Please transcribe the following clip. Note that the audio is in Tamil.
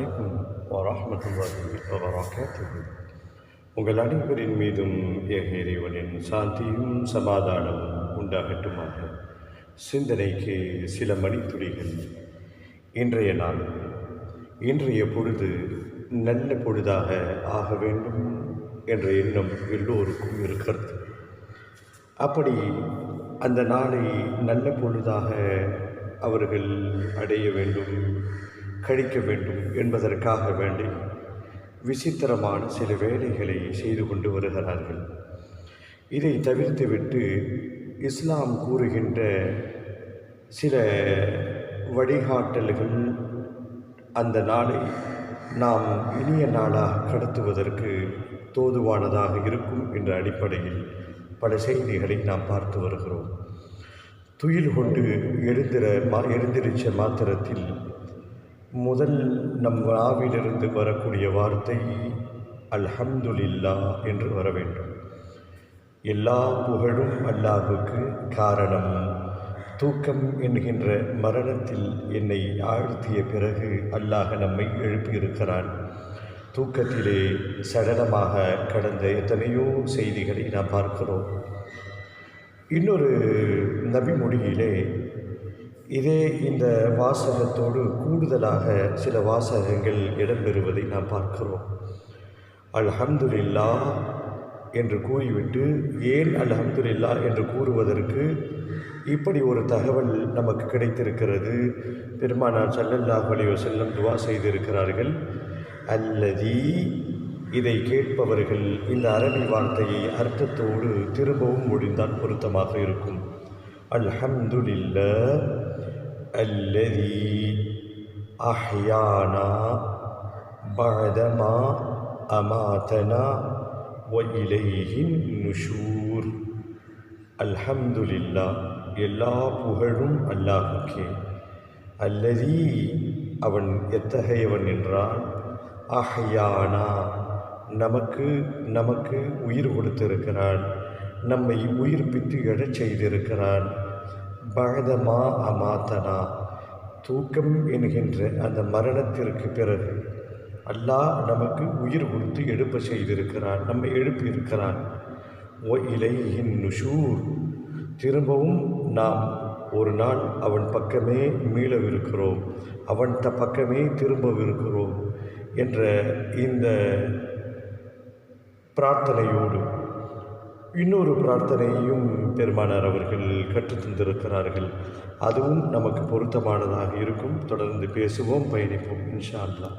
அலைக்கும் வரஹ்மத்துல்லாஹி வபரகாத்துஹு உங்கள் அனைவரின் மீதும் ஏக இறைவனின் சாந்தியும் சமாதானமும் உண்டாகட்டுமாக. சிந்தனைக்கு சில மணித்துளிகள். இன்றைய நாள். இன்றைய பொழுது நல்ல பொழுதாக ஆக வேண்டும் என்ற எண்ணம் எல்லோருக்கும் இருக்கிறது. அப்படி அந்த நாளை நல்ல பொழுதாக அவர்கள் அடைய வேண்டும் கழிக்க வேண்டும் என்பதற்காக வேண்டி விசித்திரமான சில வேலைகளை செய்து கொண்டு வருகிறார்கள். இதை தவிர்த்துவிட்டு இஸ்லாம் கூறுகின்ற சில வழிகாட்டல்கள் அந்த நாளை நாம் இனிய நாளாக கடத்துவதற்கு தோதுவானதாக இருக்கும் என்ற அடிப்படையில் பல செய்திகளை நாம் பார்த்து வருகிறோம். துயில் கொண்டு எழுந்திர மா எழுந்திருச்ச மாத்திரத்தில் முதல் நம் நாவிலிருந்து வரக்கூடிய வார்த்தை அல்ஹம்துலில்லா என்று வர வேண்டும். எல்லா புகழும் அல்லாஹுக்கு காரணம். தூக்கம் என்கின்ற மரணத்தில் என்னை ஆழ்த்திய பிறகு அல்லாஹ் நம்மை எழுப்பியிருக்கிறான். தூக்கத்திலே சடலமாக கடந்த எத்தனையோ செய்திகளை நாம் பார்க்கிறோம். இன்னொரு நபிமொழியிலே இதே இந்த வாசகத்தோடு கூடுதலாக சில வாசகங்கள் இடம்பெறுவதை நாம் பார்க்கிறோம். அல்ஹம்துலில்லா என்று கூறிவிட்டு ஏன் அல்ஹம்துலில்லா என்று கூறுவதற்கு இப்படி ஒரு தகவல் நமக்கு கிடைத்திருக்கிறது. பெருமானார் சல்லல்லாஹ் அலைஹி செல்லம் துவா செய்திருக்கிறார்கள். அல்லதி இதை கேட்பவர்கள் இந்த அரபி வார்த்தையை அர்த்தத்தோடு திரும்பவும் முடிந்தால் பொருத்தமாக இருக்கும். அல்ஹம்துலில்லா أحيانا بعدما أماتنا அமாதனா النشور நுஷூர் அல்ஹம்துலில்லா எல்லா புகழும் அல்லாஹுக்கே அல்லதி அவன் எத்தகையவன் என்றால் அஹ்யானா நமக்கு நமக்கு உயிர் கொடுத்திருக்கிறான் நம்மை உயிர்ப்பித்து எழச் செய்திருக்கிறான் பகதமா அமாத்தனா. தூக்கம் என்கின்ற அந்த மரணத்திற்கு பிறகு அல்லாஹ் நமக்கு உயிர் கொடுத்து எழுப்ப செய்திருக்கிறான் நம்மை எழுப்பியிருக்கிறான். ஓ இலையின் நுஷூர். திரும்பவும் நாம் ஒரு நாள் அவன் பக்கமே மீளவிருக்கிறோம் அவன் த பக்கமே திரும்பவிருக்கிறோம் என்ற இந்த பிரார்த்தனையோடு இன்னொரு பிரார்த்தனையும் பெருமானார் அவர்கள் கற்றுத்தந்திருக்கிறார்கள் அதுவும் நமக்கு பொருத்தமானதாக இருக்கும். தொடர்ந்து பேசுவோம் பயணிப்போம் இன்ஷா அல்லா